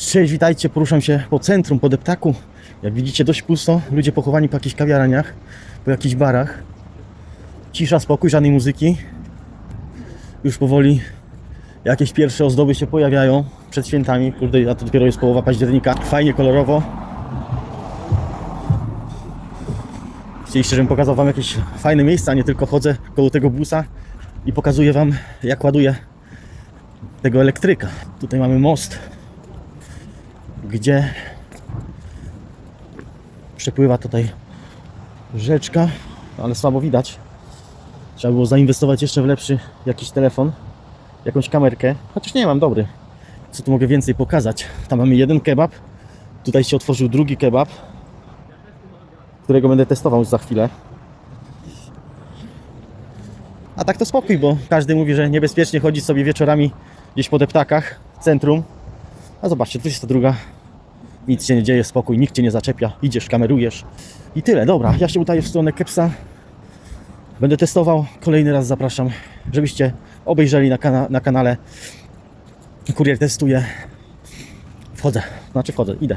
Cześć, witajcie, poruszam się po centrum, po deptaku. Jak widzicie, dość pusto. Ludzie pochowani po jakichś kawiarniach, po jakichś barach. Cisza, spokój, żadnej muzyki. Już powoli jakieś pierwsze ozdoby się pojawiają przed świętami. Kurde, a to dopiero jest połowa października. Fajnie, kolorowo. Chcieliście, żebym pokazał Wam jakieś fajne miejsca, nie tylko chodzę koło tego busa i pokazuję Wam, jak ładuję tego elektryka. Tutaj mamy most, gdzie przepływa tutaj rzeczka, ale słabo widać. Trzeba było zainwestować jeszcze w lepszy jakiś telefon, jakąś kamerkę, chociaż nie mam dobry. Co tu mogę więcej pokazać? Tam mamy jeden kebab, tutaj się otworzył drugi kebab, którego będę testował już za chwilę. A tak to spokój, bo każdy mówi, że niebezpiecznie chodzić sobie wieczorami gdzieś po deptakach, w centrum. A zobaczcie, 22. Nic się nie dzieje, spokój, nikt cię nie zaczepia. Idziesz, kamerujesz. I tyle, dobra. Ja się utaję w stronę Kepsa. Będę testował. Kolejny raz zapraszam, żebyście obejrzeli na, kana na kanale. Kurier testuje. Wchodzę, znaczy wchodzę, idę.